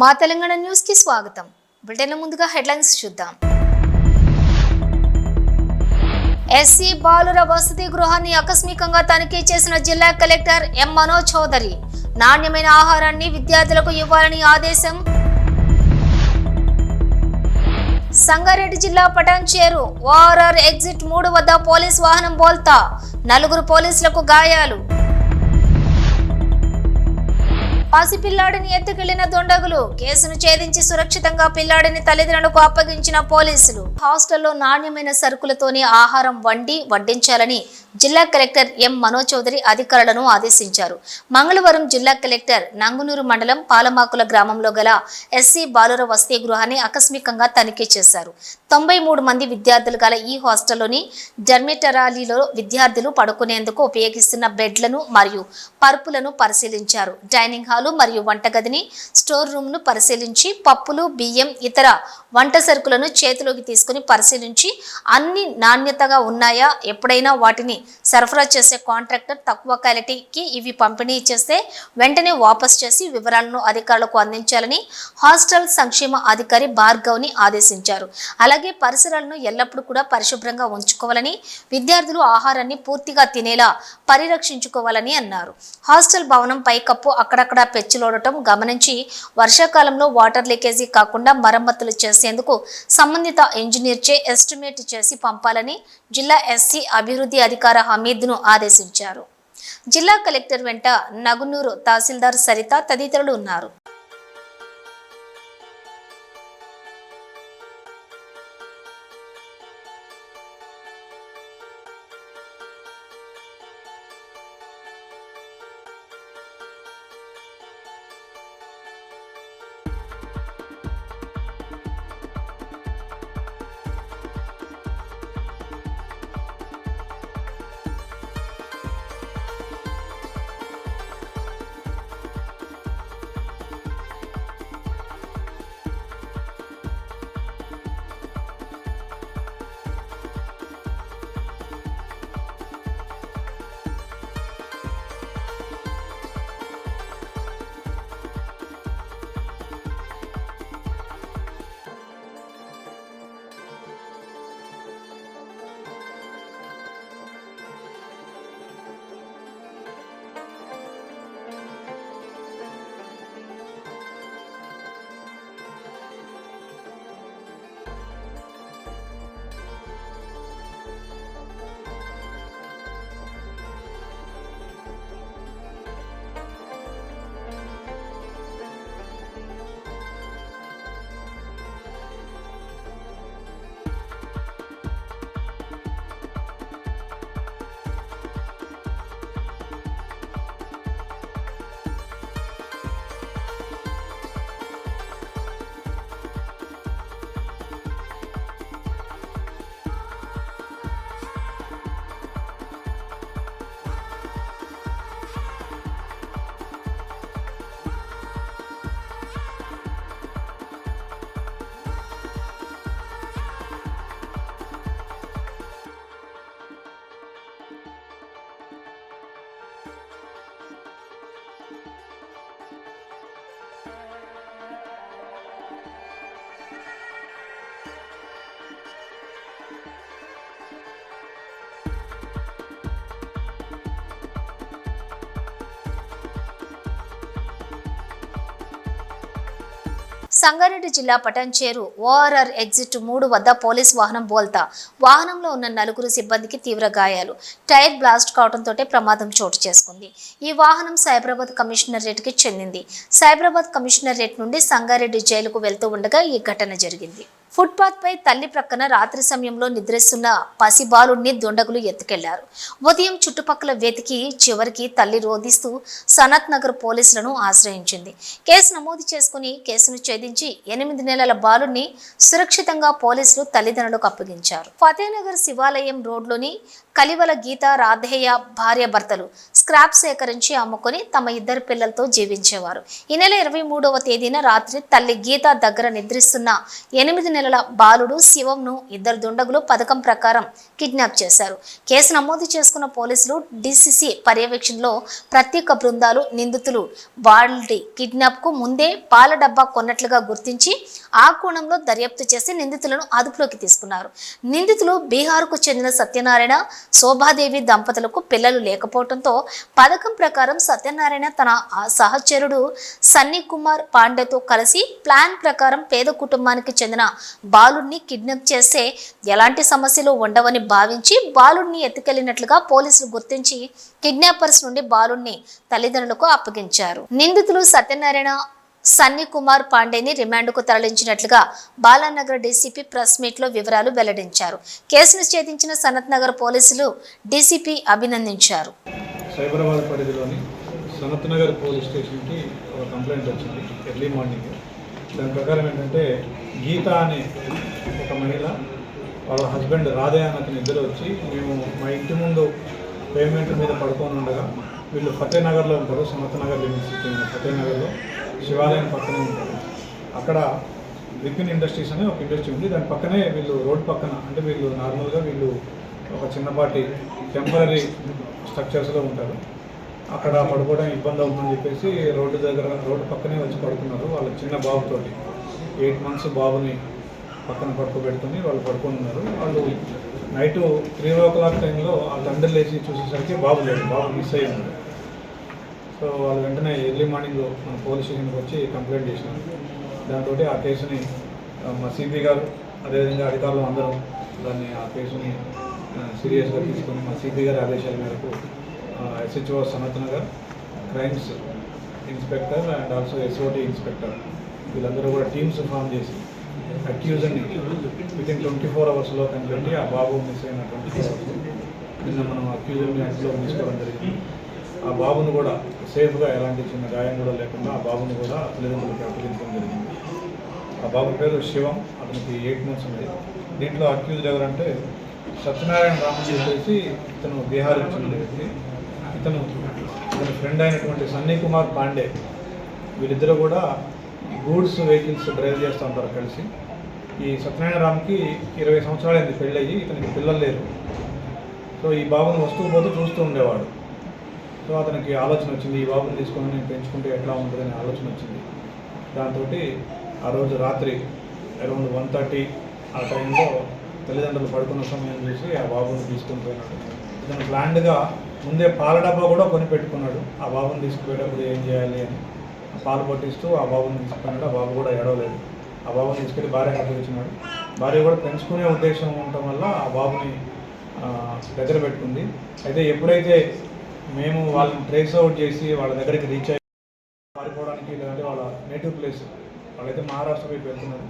మా తెలంగాణ న్యూస్కి స్వాగతం. బులెటిన్ ముందుగా హెడ్లైన్స్ చూద్దాం. ఎస్సీ బాలుర వసతి గృహాన్ని ఆకస్మికంగా తనిఖీ చేసిన జిల్లా కలెక్టర్ ఎం మనోజ్ చౌదరి నాణ్యమైన ఆహారాన్ని విద్యార్థులకు ఇవ్వాలని ఆదేశం. సంగారెడ్డి జిల్లా పటాన్చేరు ఓఆర్ఆర్ ఎగ్జిట్ మూడు వద్ద పోలీస్ వాహనం బోల్తా నలుగురు పోలీసులకు గాయాలు. పసిపిల్లాడిని ఎత్తుకెళ్ళిన దుండగులు కేసును ఛేదించి సురక్షితంగా పిల్లాడిని తల్లిదండ్రులకు అప్పగించిన పోలీసులు. హాస్టల్లో నాణ్యమైన సరుకులతోనే ఆహారం వండి వడ్డించాలని జిల్లా కలెక్టర్ ఎం మనోజ్ చౌదరి అధికారులను ఆదేశించారు. మంగళవారం జిల్లా కలెక్టర్ నంగునూరు మండలం పాలమాకుల గ్రామంలో గల ఎస్సీ బాలుర వసతి గృహాన్ని ఆకస్మికంగా తనిఖీ చేశారు. తొంభై మూడు మంది విద్యార్థులు గల ఈ హాస్టల్లోని డర్మిటరాలీలో విద్యార్థులు పడుకునేందుకు ఉపయోగిస్తున్న బెడ్లను మరియు పరుపులను పరిశీలించారు. డైనింగ్ హాలు మరియు వంటగదిని స్టోర్ రూమ్ను పరిశీలించి పప్పులు బియ్యం ఇతర వంట సరుకులను చేతిలోకి తీసుకుని పరిశీలించి అన్ని నాణ్యతగా ఉన్నాయా ఎప్పుడైనా వాటిని సరఫరా చేసే కాంట్రాక్టర్ తక్కువ క్వాలిటీకి ఇవి పంపిణీ చేస్తే వెంటనే వాపస్ చేసి వివరాలను అధికారులకు అందించాలని హాస్టల్ సంక్షేమ అధికారి భార్గవ్ని ఆదేశించారు. అలాగే పరిసరాలను ఎల్లప్పుడూ కూడా పరిశుభ్రంగా ఉంచుకోవాలని విద్యార్థులు ఆహారాన్ని పూర్తిగా తినేలా పరిరక్షించుకోవాలని అన్నారు. హాస్టల్ భవనం పైకప్పు అక్కడక్కడ పెచ్చులోడటం గమనించి వర్షాకాలంలో వాటర్ లీకేజీ కాకుండా మరమ్మతులు చేసేందుకు సంబంధిత ఇంజనీర్చే ఎస్టిమేట్ చేసి పంపాలని జిల్లా ఎస్సీ అభివృద్ధి అధికారి హమీద్ను ఆదేశించారు. జిల్లా కలెక్టర్ వెంట నగునూరు తహసీల్దార్ సరిత తదితరులు ఉన్నారు. సంగారెడ్డి జిల్లా పటంచేరు ఓఆర్ఆర్ ఎగ్జిట్ మూడు వద్ద పోలీస్ వాహనం బోల్తా. వాహనంలో ఉన్న నలుగురు సిబ్బందికి తీవ్ర గాయాలు. టైర్ బ్లాస్ట్ కావడంతో ప్రమాదం చోటు చేసుకుంది. ఈ వాహనం సైబరాబాద్ కమిషనరేట్కి చెందింది. సైబరాబాద్ కమిషనరేట్ నుండి సంగారెడ్డి జైలుకు వెళ్తూ ఉండగా ఈ ఘటన జరిగింది. ఫుట్పాత్పై తల్లి ప్రక్కన రాత్రి సమయంలో నిద్రిస్తున్న పసిబాలుడిని దుండగులు ఎత్తుకెళ్ళారు. ఉదయం చుట్టుపక్కల వెతికి చివరికి తల్లి రోధిస్తూ సనత్ నగర్ పోలీసులను ఆశ్రయించింది. కేసు నమోదు చేసుకుని కేసును ఛేదించి ఛేదించి ఎనిమిది నెలల బాలుని సురక్షితంగా పోలీసులు తల్లిదండ్రులకు అప్పగించారు. ఫతేనగర్ శివాలయం రోడ్లోని కలివల గీత రాధేయ భార్య భర్తలు స్క్రాప్ సేకరించి అమ్ముకొని తమ ఇద్దరు పిల్లలతో జీవించేవారు. ఈ నెల ఇరవై మూడవ తేదీన రాత్రి తల్లి గీత దగ్గర నిద్రిస్తున్న ఎనిమిది నెలల బాలుడు శివంను ఇద్దరు దుండగులు పథకం ప్రకారం కిడ్నాప్ చేశారు. కేసు నమోదు చేసుకున్న పోలీసులు డిసిసి పర్యవేక్షణలో ప్రత్యేక బృందాలు నిందితులు వాళ్ళ కిడ్నాప్కు ముందే పాల డబ్బా కొన్నట్లుగా గుర్తించి ఆ కోణంలో దర్యాప్తు చేసి నిందితులను అదుపులోకి తీసుకున్నారు. నిందితులు బీహార్కు చెందిన సత్యనారాయణ శోభాదేవి దంపతులకు పిల్లలు లేకపోవడంతో పథకం ప్రకారం సత్యనారాయణ తన ఆ సహచరుడు సన్నీ కుమార్ పాండేతో కలిసి ప్లాన్ ప్రకారం పేద కుటుంబానికి చెందిన బాలుడిని కిడ్నాప్ చేస్తే ఎలాంటి సమస్యలు ఉండవని భావించి బాలుడిని ఎత్తుకెళ్ళినట్లుగా పోలీసులు గుర్తించి కిడ్నాపర్స్ నుండి బాలుడిని తల్లిదండ్రులకు అప్పగించారు. నిందితులు సత్యనారాయణ సన్నీ కుమార్ పాండేని రిమాండ్కు తరలించినట్లుగా బాలానగర్ డీసీపీ ప్రెస్ మీట్లో వివరాలు వెల్లడించారు. కేసును ఛేదించిన సనత్ నగర్ పోలీసులు డీసీపీ అభినందించారు. సైబరాబాద్ పరిధిలోని సనత్ నగర్ పోలీస్ స్టేషన్కి ఒక కంప్లైంట్ వచ్చింది ఎర్లీ మార్నింగ్. దాని ప్రకారం ఏంటంటే గీత అనే ఒక మహిళ వాళ్ళ హస్బెండ్ రాధే అని అతను ఇద్దరు వచ్చి మేము మా ఇంటి ముందు పేమెంట్ మీద పడుకొని ఉండగా వీళ్ళు ఫతేనగర్లో ఉంటారు సనత్ నగర్ లిమిట్స్ ఫతేనగర్లో. శివాలయం పక్కనే ఉంటారు అక్కడ విపిన్ ఇండస్ట్రీస్ అనే ఒక ఇండస్ట్రీ ఉంది. దాని పక్కనే వీళ్ళు రోడ్ పక్కన అంటే వీళ్ళు నార్మల్గా వీళ్ళు ఒక చిన్నపాటి టెంపరీ స్ట్రక్చర్స్లో ఉంటారు. అక్కడ పడుకోవడం ఇబ్బంది అవుతుందని చెప్పేసి రోడ్డు దగ్గర రోడ్డు పక్కనే వచ్చి పడుకున్నారు వాళ్ళ చిన్న బాబుతోటి ఎయిట్ మంత్స్ బాబుని పక్కన పడుకోబెట్టుకుని వాళ్ళు పడుకొని ఉన్నారు వాళ్ళు నైట్ త్రీ ఓ క్లాక్ టైంలో ఆ తండ్రి లేచి చూసేసరికి బాబు లేదు బాబు మిస్ అయ్యి ఉన్నారు సో వాళ్ళు వెంటనే ఎర్లీ మార్నింగ్ మన పోలీస్ స్టేషన్కి వచ్చి కంప్లైంట్ చేసినారు. దాంతో ఆ కేసుని మా సిపి గారు అదేవిధంగా అధికారులు అందరం దాన్ని ఆ కేసుని సీరియస్గా తీసుకొని మా సిపి గారి ఆదేశాల మేరకు SHO Sanath Nagar crimes inspector and also SOT inspector వీళ్ళందరూ కూడా టీమ్స్ ఫామ్ చేసి అక్యూజ్ని విత్ ఇన్ ట్వంటీ ఫోర్ అవర్స్లో కనిపెట్టి ఆ బాబు మిస్ అయినటువంటి నిన్న మనం అక్యూజ్ని అదుపులో తీసుకోవడం జరిగింది. ఆ బాబును కూడా సేఫ్గా ఎలాంటి చిన్న గాయం కూడా లేకుండా ఆ బాబును కూడా తల్లిదండ్రులకి అప్పగించడం జరిగింది. ఆ బాబు పేరు శివం అతనికి ఎయిట్ మంత్స్ ఉంది. దీంట్లో అక్యూజ్డ్ ఎవరంటే సత్యనారాయణ రామజీ చేసి ఇతను బీహార్కి చెందిన వ్యక్తి. ఇతను ఇతని ఫ్రెండ్ అయినటువంటి సన్నీ కుమార్ పాండే. వీరిద్దరూ కూడా గూడ్స్ వెహికల్స్ డ్రైవ్ చేస్తూ ఉంటారు కలిసి. ఈ సత్యనారాయణ రామ్కి ఇరవై సంవత్సరాలు అయింది పెళ్ళయ్యి ఇతనికి పిల్లలు లేరు. సో ఈ బాబుని వస్తూ పోతూ చూస్తూ ఉండేవాడు. సో అతనికి ఆలోచన వచ్చింది ఈ బాబుని తీసుకొని నేను పెంచుకుంటే ఎట్లా ఉంటుందని ఆలోచన వచ్చింది. దాంతో ఆ రోజు రాత్రి అరౌండ్ వన్ థర్టీ ఆ టైంలో తల్లిదండ్రులు పడుకున్న సమయం చూసి ఆ బాబుని తీసుకొని పోయినాడు. ఇతను ప్లాండ్గా ముందే పాల డబ్బా కూడా కొని పెట్టుకున్నాడు ఆ బాబుని తీసుకుపోయేటప్పుడు ఏం చేయాలి అని పాలు పట్టిస్తూ ఆ బాబుని తీసుకున్నాడు ఆ బాబు కూడా ఏడవలేదు. ఆ బాబుని తీసుకెళ్ళి భార్యకు అప్పగించినాడు భార్య కూడా పెంచుకునే ఉద్దేశం ఉండటం వల్ల ఆ బాబుని దగ్గర పెట్టుకుంది. అయితే ఎప్పుడైతే మేము వాళ్ళని ట్రేస్ అవుట్ చేసి వాళ్ళ దగ్గరికి రీచ్ అయ్యి పారిపోవడానికి లేదంటే వాళ్ళ నేటివ్ ప్లేస్ వాళ్ళైతే మహారాష్ట్ర వైపు వెళ్తున్నారు.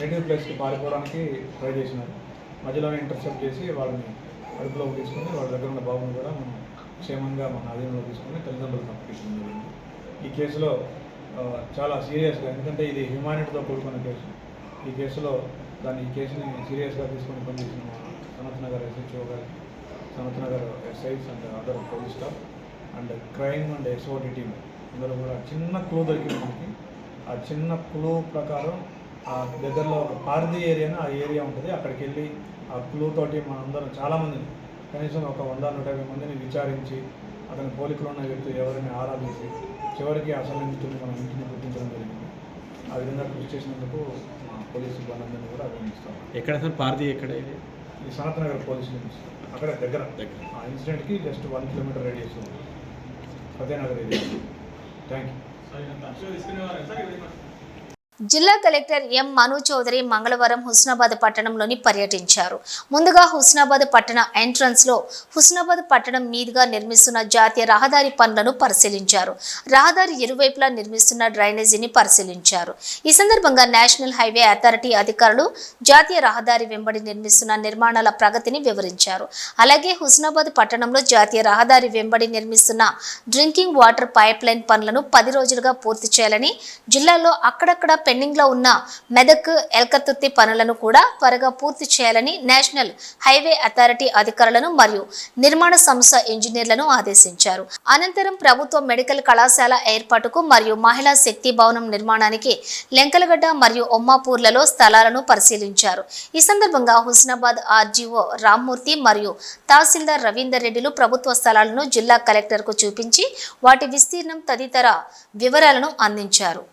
నేటివ్ ప్లేస్కి పారిపోవడానికి ట్రై చేసినారు. మధ్యలో ఇంటర్సెప్ట్ చేసి వాళ్ళని అడుపులోకి తీసుకుని వాళ్ళ దగ్గర ఉన్న బాబుని కూడా మనం క్షేమంగా మన ఆధీనంలో తీసుకొని తల్లిదండ్రులకు అప్పగించడం జరిగింది. ఈ కేసులో చాలా సీరియస్గా ఎందుకంటే ఇది హ్యుమానిటీతో కూడుకున్న కేసు. ఈ కేసులో దాన్ని ఈ కేసుని సీరియస్గా తీసుకొని పనిచేసిన మా సనత్ నగర్ ఎస్హెచ్ఓ గారి Sanath Nagar SIs and other police staff and crime and SOT team అందరూ కూడా చిన్న క్లూ దొరికింది మనకి. ఆ చిన్న క్లూ ప్రకారం ఆ దగ్గరలో ఒక పారది ఏరియాను ఆ ఏరియా ఉంటుంది. అక్కడికి వెళ్ళి ఆ క్లూ తోటి మనందరం చాలామందిని కనీసం ఒక వంద నూట యాభై మందిని విచారించి అతని పోలికలు ఉన్న వ్యక్తులు ఎవరిని ఆరాధించి చివరికి అసలు నిందితుడిని మనం ఇంటిని గుర్తించడం జరిగింది. ఆ విధంగా కృషి చేసినందుకు మా పోలీసు సిబ్బందిని కూడా అభినందిస్తాం ఎక్కడ సార్? పార్టీ ఎక్కడ? ఇది ఇది సనత్ నగర్ పోలీస్ లిమిట్స్ అక్కడ దగ్గర. దగ్గర. ఆ ఇన్సిడెంట్కి జస్ట్ వన్ కిలోమీటర్ రేడియస్ ఉంది. ఫతేనగర్ ఏరియా. థ్యాంక్ యూ జిల్లా కలెక్టర్ ఎం మను చౌదరి మంగళవారం హుస్నాబాద్ పట్టణంలోని పర్యటించారు. ముందుగా హుస్నాబాద్ పట్టణ ఎంట్రన్స్లో హుస్నాబాద్ పట్టణం మీదుగా నిర్మిస్తున్న జాతీయ రహదారి పనులను పరిశీలించారు. రహదారి ఇరువైపులా నిర్మిస్తున్న డ్రైనేజీని పరిశీలించారు. ఈ సందర్భంగా నేషనల్ హైవే అథారిటీ అధికారులు జాతీయ రహదారి వెంబడి నిర్మిస్తున్న నిర్మాణాల ప్రగతిని వివరించారు. అలాగే హుస్నాబాద్ పట్టణంలో జాతీయ రహదారి వెంబడి నిర్మిస్తున్న డ్రింకింగ్ వాటర్ పైప్ లైన్ పనులను పది రోజులుగా పూర్తి చేయాలని జిల్లాలో అక్కడక్కడ పెండింగ్లో ఉన్న మెదక్ ఎల్కతుర్తి పనులను కూడా త్వరగా పూర్తి చేయాలని నేషనల్ హైవే అథారిటీ అధికారులను మరియు నిర్మాణ సంస్థ ఇంజనీర్లను ఆదేశించారు. అనంతరం ప్రభుత్వ మెడికల్ కళాశాల ఏర్పాటుకు మరియు మహిళా శక్తి భవనం నిర్మాణానికి లెంకలగడ్డ మరియు ఒమ్మాపూర్లలో స్థలాలను పరిశీలించారు. ఈ సందర్భంగా హుస్నాబాద్ ఆర్జీఓ రామ్మూర్తి మరియు తహసీల్దార్ రవీందర్ రెడ్డిలు ప్రభుత్వ స్థలాలను జిల్లా కలెక్టర్కు చూపించి వాటి విస్తీర్ణం తదితర వివరాలను అందించారు.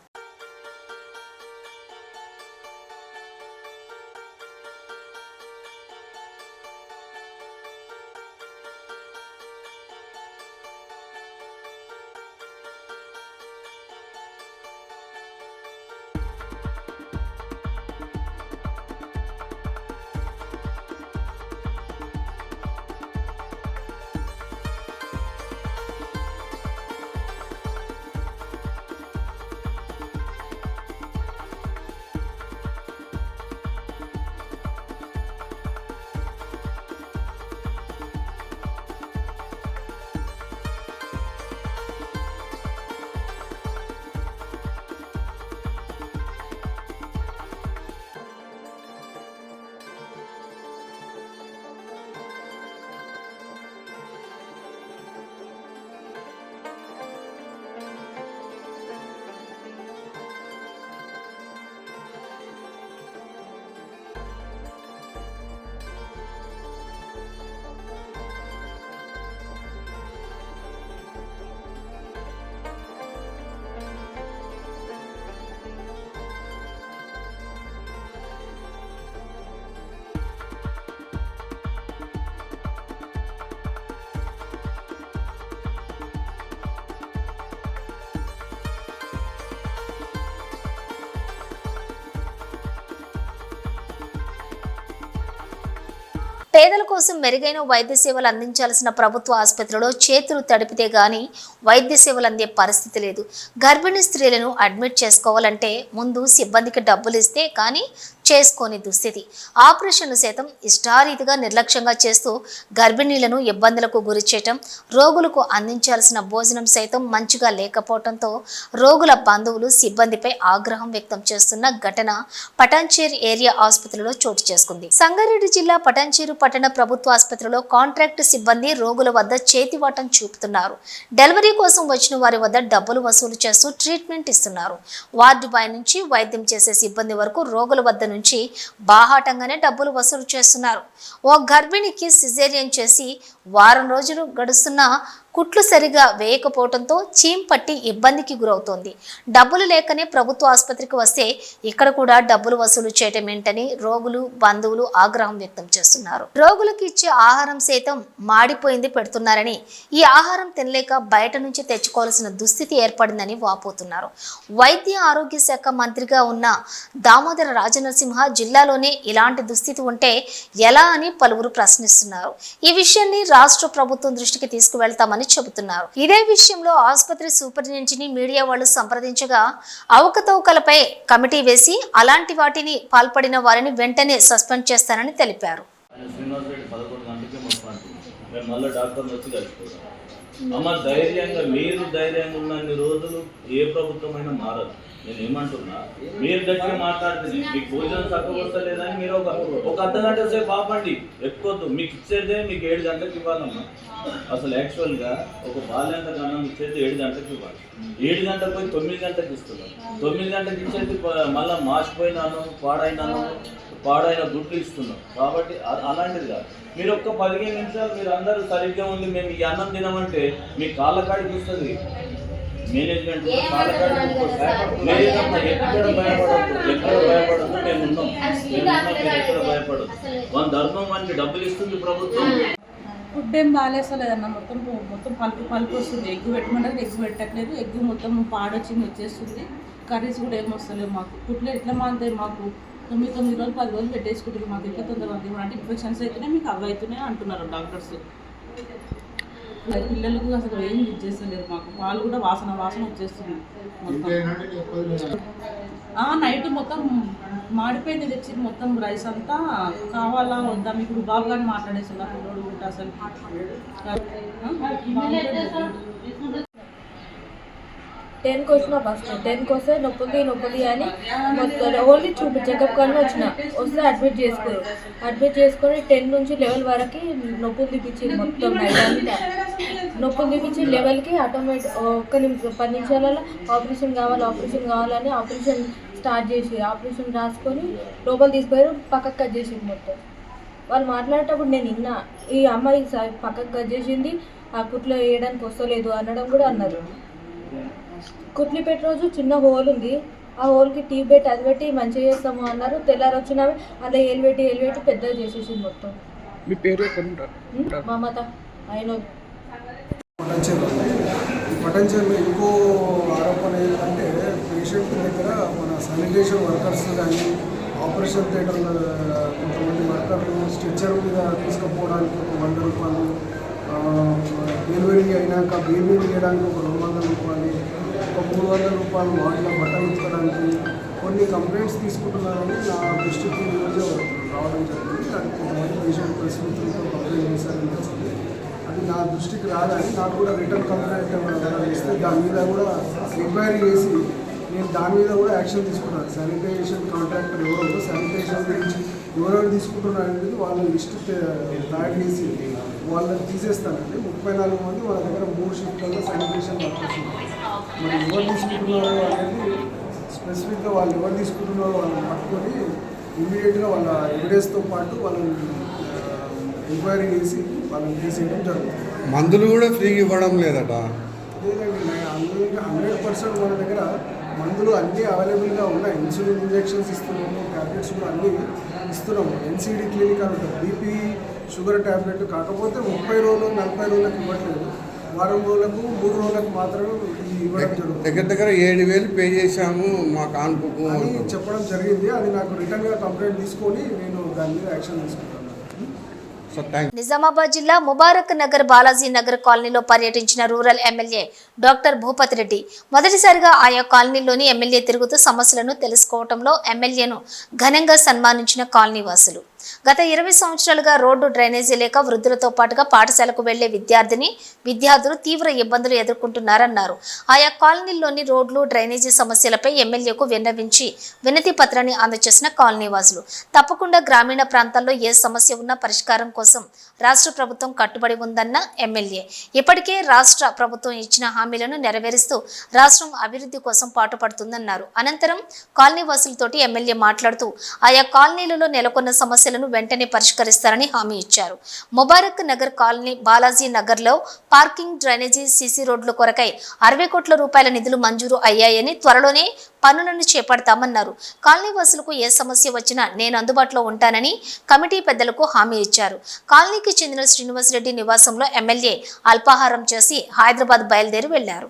పేదల కోసం మెరుగైన వైద్య సేవలు అందించాల్సిన ప్రభుత్వ ఆసుపత్రిలో చేతులు తడిపితే గాని వైద్య సేవలు అందే పరిస్థితి లేదు. గర్భిణీ స్త్రీలను అడ్మిట్ చేసుకోవాలంటే ముందు సిబ్బందికి డబ్బులు ఇస్తే కానీ చేసుకోని దుస్థితి. ఆపరేషన్లు సైతం ఇష్టారీతిగా నిర్లక్ష్యంగా చేస్తూ గర్భిణీలను ఇబ్బందులకు గురి చేయటం రోగులకు అందించాల్సిన భోజనం సైతం మంచిగా లేకపోవడంతో రోగుల బంధువులు సిబ్బందిపై ఆగ్రహం వ్యక్తం చేస్తున్న ఘటన పటాన్చేరు ఏరియా ఆసుపత్రిలో చోటు చేసుకుంది. సంగారెడ్డి జిల్లా పటాన్చేరు పట్టణ ప్రభుత్వ ఆసుపత్రిలో కాంట్రాక్ట్ సిబ్బంది రోగుల వద్ద చేతివాటం చూపుతున్నారు. డెలివరీ కోసం వచ్చిన వారి వద్ద డబ్బులు వసూలు చేస్తూ ట్రీట్మెంట్ ఇస్తున్నారు. వార్డు బాయ్ నుంచి వైద్యం చేసే సిబ్బంది వరకు రోగుల వద్ద నుంచి బాహాటంగానే డబ్బులు వసూలు చేస్తున్నారు. ఓ గర్భిణికి సిజేరియన్ చేసి వారం రోజులు గడుస్తున్నా కుట్లు సరిగా వేయకపోవడంతో చీమ్ పట్టి ఇబ్బందికి గురవుతోంది. డబ్బులు లేకనే ప్రభుత్వ ఆసుపత్రికి వస్తే ఇక్కడ కూడా డబ్బులు వసూలు చేయటం ఏంటని రోగులు బంధువులు ఆగ్రహం వ్యక్తం చేస్తున్నారు. రోగులకు ఇచ్చే ఆహారం సైతం మాడిపోయింది పెడుతున్నారని ఈ ఆహారం తినలేక బయట నుంచి తెచ్చుకోవాల్సిన దుస్థితి ఏర్పడిందని వాపోతున్నారు. వైద్య ఆరోగ్య శాఖ మంత్రిగా ఉన్న దామోదర రాజనరసింహ జిల్లాలోనే ఇలాంటి దుస్థితి ఉంటే ఎలా అని పలువురు ప్రశ్నిస్తున్నారు. ఈ విషయాన్ని రాష్ట్ర ప్రభుత్వం దృష్టికి తీసుకువెళ్తామని చెబుతున్నారు. ఇదే విషయంలో ఆసుపత్రి సూపరింటెండెంట్ని మీడియా వాళ్ళు సంప్రదించగా అవకతవకలపై కమిటీ వేసి అలాంటి వాటిని పాల్పడిన వారిని వెంటనే సస్పెండ్ చేస్తానని తెలిపారు. మళ్ళీ డాక్టర్ని వచ్చి కలిసిపోతాం అమ్మ ధైర్యంగా మీరు ధైర్యంగా ఉన్న రోజులు ఏ ప్రభుత్వమైనా మారదు. నేను ఏమంటున్నా మీరు దగ్గర మాట్లాడుతుంది మీకు భోజనం తక్కువ వస్తలేదని మీరు ఒక ఒక అర్ధ గంట సేపు ఆపండి. ఎక్కువద్దు. మీకు ఇచ్చేదే మీకు ఏడు గంటలకు ఇవ్వాలమ్మా. అసలు యాక్చువల్గా ఒక బాల్యంత గణం ఇచ్చేది ఏడు గంటలకు ఇవ్వాలి. ఏడు గంటలకు పోయి తొమ్మిది గంటలకు ఇస్తున్నాం. తొమ్మిది గంటలకు ఇచ్చేది మళ్ళీ మార్చిపోయినాను పాడైనాను పాడైన గుడ్లు ఇస్తున్నాం. కాబట్టి అలాంటిది కాదు. మీరు ఒక్క పదిహేను నిమిషాలు మీరు అందరూ సరిగ్గా ఉంది మేము ఈ అన్నం తినమంటే మీ కాళ్ళ కాడికి ఇస్తుంది మేనేజ్మెంట్ కూడా కాళ్ళ కాడికి వస్తుంది. లేదమ్మా ఎక్కడ భయపడద్దు ఎక్కడ భయపడద్దు మేము ఉన్నాం. మేము ఉన్నాం మీరు ఎక్కడ భయపడద్దు మన ధర్మం మనకి డబ్బులు ఇస్తుంది ప్రభుత్వం. ఫుడ్ ఏం బాగాలేస్తలేదన్న మొత్తం మొత్తం పలుపు పలుపు వస్తుంది. ఎగ్గు పెట్టమంటే ఎగ్గు పెట్టట్లేదు. ఎగ్గు మొత్తం పాడొచ్చింది వచ్చేస్తుంది. కర్రీస్ కూడా ఏం వస్తలేవు మాకు. ఫుడ్లో ఎట్లా మాంతాయి మాకు? తొమ్మిది తొమ్మిది రోజులు పది రోజులు పెట్టేసుకుంటారు మాకు. ఎట్లా తొందరగా అంటే ఇన్ఫెక్షన్స్ అయితేనే మీకు అవి అవుతున్నాయి అంటున్నారు డాక్టర్స్. పిల్లలకు అసలు ఏం యూజ్ చేస్తలేరు మాకు. వాళ్ళు కూడా వాసన వాసన వచ్చేస్తుంది మొత్తం. నైట్ మొత్తం మాడిపోయింది తెచ్చి మొత్తం రైస్ అంతా. కావాలా వద్దా? మీకు బాబు గారిని మాట్లాడేస్తున్నారు పిల్లోడు కూడా అసలు. టెన్కి వచ్చిన ఫస్ట్ టెన్కి వస్తే నొప్పుంది నొప్పుంది అని మొత్తం ఓన్లీ చూపి చెకప్ కానీ వచ్చిన. వస్తే అడ్మిట్ చేసుకోరు. అడ్మిట్ చేసుకొని టెన్ నుంచి లెవెల్ వరకు నొప్పులు తీపించింది మొత్తం నైట్ అంతా. నొప్పులు తీపించి లెవెల్కి ఆటోమేటిక్ ఒక్క నిమిషం పది నిమిషాలలో ఆపరేషన్ కావాలి ఆపరేషన్ కావాలని ఆపరేషన్ స్టార్ట్ చేసి ఆపరేషన్ రాసుకొని లోపల తీసుకుపోయారు పక్కకు కట్ చేసింది మొత్తం. వాళ్ళు మాట్లాడేటప్పుడు నేను విన్నా ఈ అమ్మాయి పక్కకు కట్ చేసింది ఆ కుట్లో వేయడానికి వస్తలేదు అనడం కూడా అన్నారు. కుట్లు పెట్టిన రోజు చిన్న హోల్ ఉంది ఆ హోల్కి టీ పెట్టి అది పెట్టి మంచిగా చేస్తాము అన్నారు. తెల్లారి వచ్చినవి అలా ఏలు పెట్టి ఏలు పెట్టి పెద్దగా చేసేసింది మొత్తం. మీ పేరు? మమత ఆయన పొటెన్షియల్ ఉంది. ఈ పొటెన్షియల్ ఇంకో ఆరోపణ ఏంటంటే పేషెంట్ దగ్గర మన శానిటేషన్ వర్కర్స్ కానీ ఆపరేషన్ థియేటర్ కొంతమంది వర్కర్లు స్ట్రెచ్చర్ మీద తీసుకుపోవడానికి ఒక వంద రూపాయలు డెలివరీ అయినాక బేబీ తీయడానికి ఒక రెండు వందల రూపాయలు ఒక మూడు వందల రూపాయలు వాటిలో బట్టలు ఉతకడానికి కొన్ని కంప్లైంట్స్ తీసుకుంటున్నారని నా దృష్టికి ఈరోజు రావడం జరిగింది. దానికి కొంతమంది పేషెంట్ పరిస్థితులతో కంప్లైంట్ చేశారని నా దృష్టికి రాదని నాకు కూడా రిటర్న్ కంప్లైంట్ ఏమైనా ఇస్తే దాని మీద కూడా ఎంక్వైరీ చేసి నేను దాని మీద కూడా యాక్షన్ తీసుకున్నాను. శానిటైజేషన్ కాంట్రాక్టర్ ఎవరో శానిటైజేషన్ గురించి ఎవరెవరు తీసుకుంటున్నారు అనేది వాళ్ళ లిస్ట్ తయారు చేసి వాళ్ళని తీసేస్తానండి. ముప్పై నాలుగు మంది వాళ్ళ దగ్గర మూడు షిఫ్ట్లలో శానిటేషన్ వర్కర్స్ మరి ఎవరు తీసుకుంటున్నారో అనేది స్పెసిఫిక్గా వాళ్ళు ఎవరు తీసుకుంటున్నారో వాళ్ళని పట్టుకొని ఇమీడియట్గా వాళ్ళ ఎవిడెన్స్తో పాటు వాళ్ళని ఎంక్వైరీ చేసి వాళ్ళని తీసేయడం జరుగుతుంది. మందులు కూడా ఫ్రీగా ఇవ్వడం లేదట. లేదండి హండ్రెడ్ హండ్రెడ్ పర్సెంట్ మన దగ్గర మందులు అన్నీ అవైలబుల్గా ఉన్నాయి. ఇన్సులిన్ ఇంజెక్షన్స్ ఇస్తున్నాము ట్యాబ్లెట్స్ కూడా అన్నీ ఇస్తున్నాము. ఎన్సీడీ క్లినిక్ అని ఉంటుంది. బీపీ షుగర్ ట్యాబ్లెట్ కాకపోతే ముప్పై రోజులు నలభై రోజులకు ఇవ్వట్లేదు. వారం రోజులకు మూడు రోజులకు మాత్రమే ఇవ్వడం జరుగుతుంది. దగ్గర దగ్గర ఏడు వేలు పే చేశాము మా కాన్పుకు అని. చెప్పడం జరిగింది. అది నాకు రిటర్న్గా కంప్లైంట్ తీసుకొని నేను దాని మీద యాక్షన్ థ్యాంక్ నిజామాబాద్ జిల్లా ముబారక్ నగర్ బాలాజీ నగర్ కాలనీలో పర్యటించిన rural MLA doctor Bhupathi Reddy మొదటిసారిగా ఆయా కాలనీలోని ఎమ్మెల్యే తిరుగుతూ సమస్యలను తెలుసుకోవడంలో ఎమ్మెల్యేను ఘనంగా సన్మానించిన కాలనీ వాసులు గత ఇరవై సంవత్సరాలుగా రోడ్డు డ్రైనేజీ లేక వృద్ధులతో పాటుగా పాఠశాలకు వెళ్ళే విద్యార్థిని విద్యార్థులు తీవ్ర ఇబ్బందులు ఎదుర్కొంటున్నారన్నారు. ఆయా కాలనీల్లోని రోడ్లు డ్రైనేజీ సమస్యలపై ఎమ్మెల్యేకు విన్నవించి వినతి పత్రాన్ని అందజేసిన కాలనీవాసులు. తప్పకుండా గ్రామీణ ప్రాంతాల్లో ఏ సమస్య ఉన్నా పరిష్కారం కోసం రాష్ట్ర ప్రభుత్వం కట్టుబడి ఉందన్న ఎమ్మెల్యే. ఇప్పటికే రాష్ట్ర ప్రభుత్వం ఇచ్చిన హామీలను నెరవేరుస్తూ రాష్ట్రం అభివృద్ధి కోసం పాటుపడుతుందన్నారు. అనంతరం కాలనీవాసులతోటి ఎమ్మెల్యే మాట్లాడుతూ ఆయా కాలనీలలో నెలకొన్న సమస్యలను వెంటనే పరిష్కరిస్తారని హామీ ఇచ్చారు. ముబారక్ నగర్ కాలనీ బాలాజీ నగర్లో పార్కింగ్ డ్రైనేజీ సీసీ రోడ్ల కొరకై అరవై కోట్ల రూపాయల నిధులు మంజూరు అయ్యాయని త్వరలోనే పనులను చేపడతామన్నారు. కాలనీ వాసులకు ఏ సమస్య వచ్చినా నేను అందుబాటులో ఉంటానని కమిటీ పెద్దలకు హామీ ఇచ్చారు. కాలనీకి చెందిన శ్రీనివాసరెడ్డి నివాసంలో ఎమ్మెల్యే అల్పాహారం చేసి హైదరాబాద్ బయలుదేరి వెళ్ళారు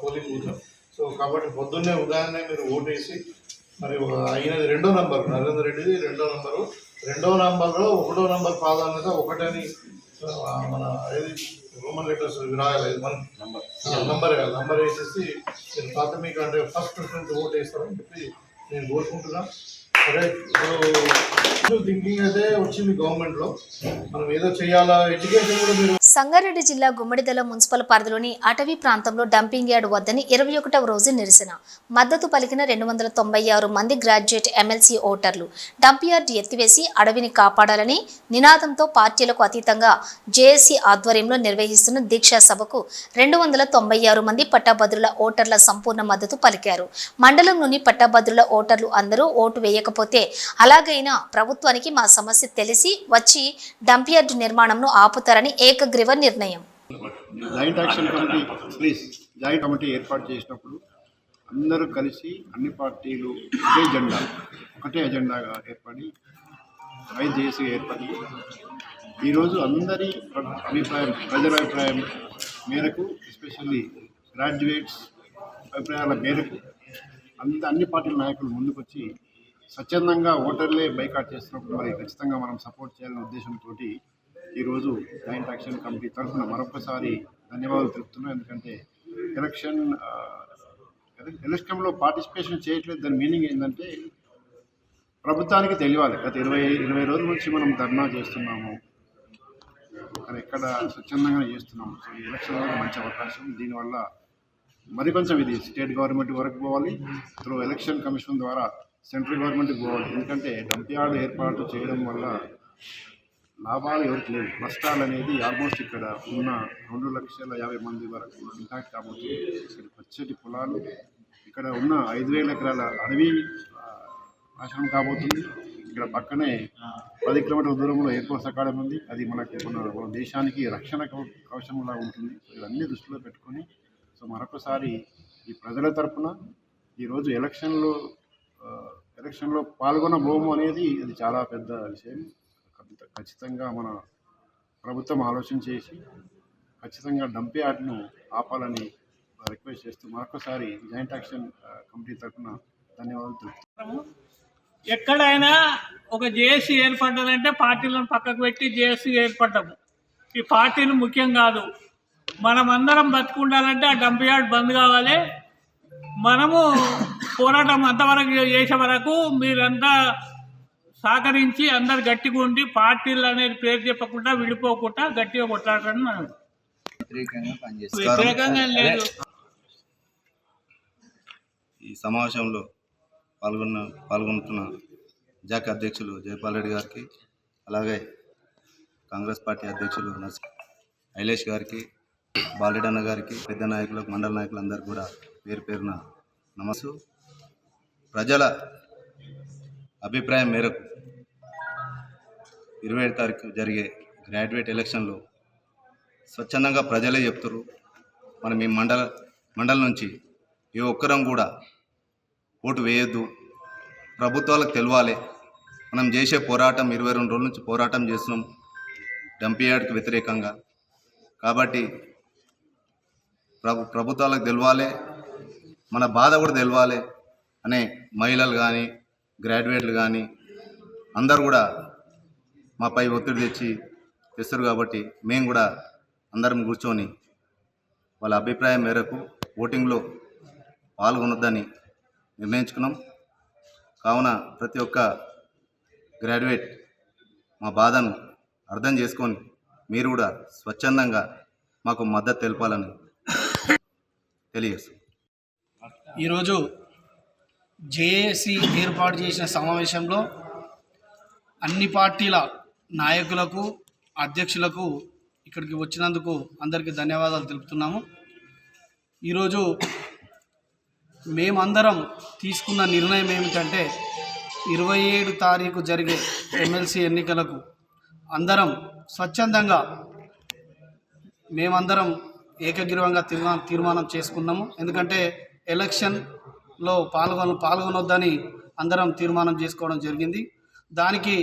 పోలింగ్ బూత్ సో కాబట్టి పొద్దున్నే ఉదయాన్నే మీరు ఓటేసి మరి అయినది రెండో నంబర్ నరేందర్ రెడ్డిది రెండో నంబరు. రెండో నంబర్లో ఒకటో నంబర్ ప్రాధాన్యత ఒకటని మన ఏది రోమన్ లెటర్స్ రాయాలి మన నంబర్ నంబర్ వేసేసి మీరు ప్రాథమిక అంటే ఫస్ట్ ప్రిఫరెన్స్ ఓట్ వేస్తారని చెప్పి నేను కోరుకుంటున్నా. సరే ఇప్పుడు థింకింగ్ అయితే వచ్చింది గవర్నమెంట్లో మనం ఏదో చేయాలా? ఎడ్యుకేషన్ కూడా మీరు సంగారెడ్డి జిల్లా గుమ్మడిదల మున్సిపల్ పరిధిలోని అటవీ ప్రాంతంలో డంపింగ్ యార్డ్ వద్దని ఇరవై ఒకటవ రోజు నిరసన. మద్దతు పలికిన రెండు వందల తొంభై ఆరు మంది గ్రాడ్యుయేట్ ఎమ్మెల్సీ ఓటర్లు. డంప్ యార్డ్ ఎత్తివేసి అడవిని కాపాడాలని నినాదంతో పార్టీలకు అతీతంగా జేఏసీ ఆధ్వర్యంలో నిర్వహిస్తున్న దీక్షా సభకు రెండు వందల తొంభై ఆరు మంది పట్టాభద్రుల ఓటర్ల సంపూర్ణ మద్దతు పలికారు. మండలంలోని పట్టాభద్రుల ఓటర్లు అందరూ ఓటు వేయకపోతే అలాగైనా ప్రభుత్వానికి మా సమస్య తెలిసి వచ్చి డంప్ యార్డ్ నిర్మాణంను ఆపుతారని ఏకగ్రీవ నిర్ణయం. Joint action committee please joint committee ఏర్పాటు చేసినప్పుడు అందరూ కలిసి అన్ని పార్టీలు ఒకే జెండా ఒకటే ఎజెండాగా ఏర్పడి రైతు చేసి ఏర్పడి ఈరోజు అందరి అభిప్రాయం ప్రజల అభిప్రాయం మేరకు ఎస్పెషల్లీ గ్రాడ్యుయేట్స్ అభిప్రాయాల మేరకు అంత అన్ని పార్టీల నాయకులు ముందుకొచ్చి స్వచ్ఛందంగా ఓటర్లే బైకాట్ చేస్తున్నప్పుడు మరి ఖచ్చితంగా మనం సపోర్ట్ చేయాలనే ఉద్దేశంతో ఈరోజు జాయింట్ యాక్షన్ కమిటీ తరఫున మరొకసారి ధన్యవాదాలు తెలుపుతున్నాం. ఎందుకంటే ఎలక్షన్ ఎలక్షన్లో పార్టిసిపేషన్ చేయట్లేదు. దాని మీనింగ్ ఏంటంటే ప్రభుత్వానికి తెలియాలి. గత ఇరవై ఇరవై రోజుల నుంచి మనం ధర్నా చేస్తున్నాము. కానీ ఎక్కడ స్వచ్ఛందంగా చేస్తున్నాము. సో ఈ ఎలక్షన్ మంచి అవకాశం. దీనివల్ల మరి కొంచెం ఇది స్టేట్ గవర్నమెంట్ వరకు పోవాలి. త్రూ ఎలక్షన్ కమిషన్ ద్వారా సెంట్రల్ గవర్నమెంట్కి పోవాలి ఎందుకంటే డంప్ యార్డ్ ఏర్పాటు చేయడం వల్ల లాభాలు ఎవరికి లేవు. నష్టాలు అనేది ఆల్మోస్ట్ ఇక్కడ ఉన్న రెండు లక్షల యాభై మంది వరకు ఇంపాక్ట్ కాబోతుంది ఇక్కడ పచ్చటి పొలాలు ఇక్కడ ఉన్న ఐదు వేల ఎకరాల అడవి నాశనం కాబోతుంది. ఇక్కడ పక్కనే పది కిలోమీటర్ల దూరంలో ఎయిర్పోర్ట్ సకాలం ఉంది. అది మనకి మన మన దేశానికి రక్షణ కవ- కవచంలా ఉంటుంది. ఇవన్నీ దృష్టిలో పెట్టుకొని సో మరొకసారి ఈ ప్రజల తరఫున ఈరోజు ఎలక్షన్లో ఎలక్షన్లో పాల్గొనబోము అనేది అది చాలా పెద్ద విషయం. ఖచ్చితంగా మన ప్రభుత్వం ఆలోచన చేసి ఖచ్చితంగా డంపే ఆటను ఆపాలని రిక్వెస్ట్ చేస్తూ మరొకసారి జాయింట్ యాక్షన్ కమిటీ తరఫున ధన్యవాదాలు ఎక్కడైనా ఒక జేఏసీ ఏర్పడ్డదంటే పార్టీలను పక్కకు పెట్టి జేఏసీ ఏర్పడ్డాము. ఈ పార్టీలు ముఖ్యం కాదు. మనమందరం బతుకుండాలంటే ఆ డంప్ యార్డ్ బంద్ కావాలి. మనము పోరాటం అంతవరకు చేసే వరకు మీరంతా సహకరించి అందరు గట్టిగా ఉండి పార్టీలు అనేది పేరు చెప్పకుండా విడిపోకుండా గట్టిగా కొట్లాడటం మనం. వ్యతిరేకంగా లేదు. ఈ సమావేశంలో పాల్గొన్న పాల్గొంటున్న జాక్ అధ్యక్షులు జయపాల్ రెడ్డి గారికి అలాగే కాంగ్రెస్ పార్టీ అధ్యక్షులు నర్సి ఐలేష్ గారికి బాలరెడ్డి గారికి పెద్ద నాయకులకు మండల నాయకులందరికీ కూడా పేరు పేరున నమస్సు. ప్రజల అభిప్రాయం మేరకు ఇరవై ఏడు తారీఖు జరిగే గ్రాడ్యుయేట్ ఎలక్షన్లో స్వచ్ఛందంగా ప్రజలే చెప్తారు మనం ఈ మండల మండలం నుంచి ఏ ఒక్కరం కూడా ఓటు వేయొద్దు. ప్రభుత్వాలకు తెలవాలి. మనం చేసే పోరాటం ఇరవై రెండు రోజుల నుంచి పోరాటం చేస్తున్నాం. డంపియార్డ్కి వ్యతిరేకంగా. కాబట్టి ప్రభు ప్రభుత్వాలకు తెలవాలి. మన బాధ కూడా తెలవాలి అనే మహిళలు కానీ గ్రాడ్యుయేట్లు కానీ అందరు కూడా మాపై ఒత్తిడి తెచ్చి తెస్తారు కాబట్టి మేము కూడా అందరం కూర్చొని వాళ్ళ అభిప్రాయం మేరకు ఓటింగ్లో పాల్గొనొద్దని నిర్ణయించుకున్నాం. కావున ప్రతి ఒక్క గ్రాడ్యుయేట్ మా బాధను అర్థం చేసుకొని మీరు కూడా స్వచ్ఛందంగా మాకు మద్దతు తెలపాలని తెలియజేస్తాం ఈరోజు జేఏసీ ఏర్పాటు చేసిన సమావేశంలో అన్ని పార్టీల నాయకులకు అధ్యక్షులకు ఇక్కడికి వచ్చినందుకు అందరికీ ధన్యవాదాలు తెలుపుతున్నాము. ఈరోజు మేమందరం తీసుకున్న నిర్ణయం ఏమిటంటే ఇరవై ఏడు తారీఖు జరిగే ఎమ్మెల్సీ ఎన్నికలకు అందరం స్వచ్ఛందంగా మేమందరం ఏకగ్రీవంగా తీర్మా తీర్మానం చేసుకున్నాము. ఎందుకంటే ఎలక్షన్లో పాల్గొన పాల్గొనొద్దని అందరం తీర్మానం చేసుకోవడం జరిగింది. దానికి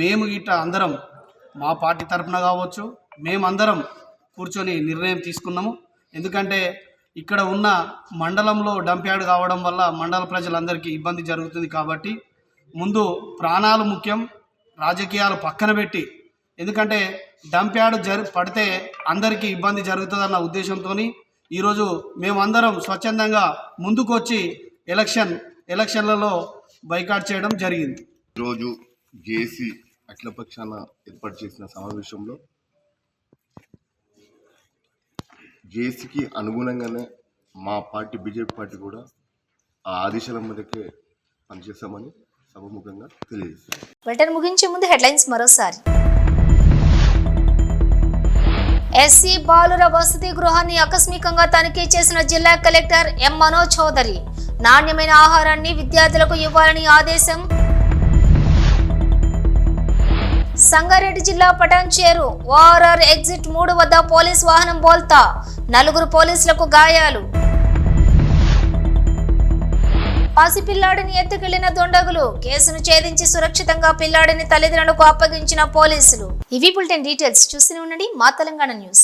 మేము ఇట అందరం మా పార్టీ తరఫున కావచ్చు మేమందరం కూర్చొని నిర్ణయం తీసుకున్నాము. ఎందుకంటే ఇక్కడ ఉన్న మండలంలో డంప్యాడ్ కావడం వల్ల మండల ప్రజలందరికీ ఇబ్బంది జరుగుతుంది కాబట్టి ముందు ప్రాణాలు ముఖ్యం రాజకీయాలు పక్కన పెట్టి. ఎందుకంటే డంప్యాడ్ జరి పడితే అందరికీ ఇబ్బంది జరుగుతుందన్న ఉద్దేశంతో ఈరోజు మేమందరం స్వచ్ఛందంగా ముందుకు వచ్చి ఎలక్షన్ ఎలక్షన్లలో బైకాట్ చేయడం జరిగింది. ఈరోజు జేసీ అఖిలపక్షాన ఏర్పాటు చేసిన సమావేశంలో జేసీకి అనుగుణంగానే మా పార్టీ బీజేపీ పార్టీ కూడా ఆ ఆదేశాల మీదకే పనిచేస్తామని సభముఖంగా తెలియజేస్తాం ముగించే ముందు హెడ్లైన్స్ మరోసారి. ఎస్సీ బాలుర వసతి గృహాన్ని ఆకస్మికంగా తనిఖీ చేసిన జిల్లా కలెక్టర్ ఎం మనోజ్ చౌదరి నాణ్యమైన ఆహారాన్ని విద్యార్థులకు ఇవ్వాలని ఆదేశం. సంగారెడ్డి జిల్లా పటాన్చేరు ఓఆర్ఆర్ ఎగ్జిట్ మూడు వద్ద పోలీస్ వాహనం బోల్తా నలుగురు పోలీసులకు గాయాలు. పసిపిల్లాడిని ఎత్తుకెళ్ళిన దుండగులు కేసును ఛేదించి సురక్షితంగా పిల్లాడిని తల్లిదండ్రులకు అప్పగించిన పోలీసులు. ఇవి బులెటిన్ డీటెయిల్స్ చూసి ఉండండి. మా తెలంగాణ న్యూస్.